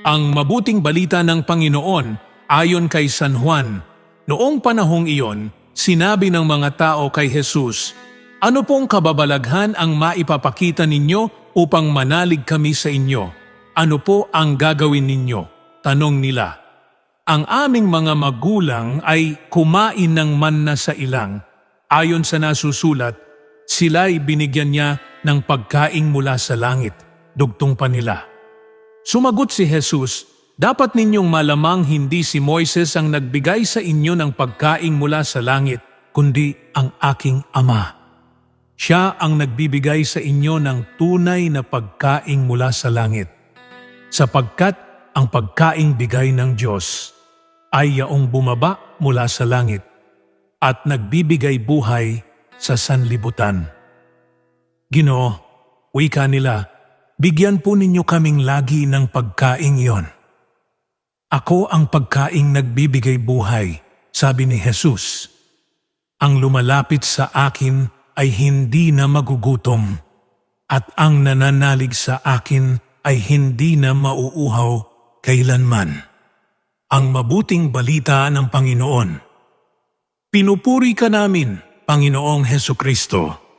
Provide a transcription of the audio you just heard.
Ang mabuting balita ng Panginoon ayon kay San Juan. Noong panahong iyon, sinabi ng mga tao kay Jesus, Ano pong kababalaghan ang maipapakita ninyo upang manalig kami sa inyo? Ano po ang gagawin ninyo? Tanong nila. Ang aming mga magulang ay kumain ng manna sa ilang. Ayon sa nasusulat, sila'y binigyan niya ng pagkaing mula sa langit. Dugtong pa nila. Sumagot si Jesus, Dapat ninyong malamang hindi si Moises ang nagbigay sa inyo ng pagkaing mula sa langit, kundi ang aking Ama. Siya ang nagbibigay sa inyo ng tunay na pagkaing mula sa langit. Sapagkat ang pagkaing bigay ng Diyos ay yaong bumaba mula sa langit at nagbibigay buhay sa sanlibutan. Ginoo, wika nila, bigyan po ninyo kaming lagi ng pagkaing iyon. Ako ang pagkaing nagbibigay buhay, sabi ni Jesus. Ang lumalapit sa akin ay hindi na magugutom, at ang nananalig sa akin ay hindi na mauuhaw kailanman. Ang mabuting balita ng Panginoon. Pinupuri ka namin, Panginoong Heso Kristo.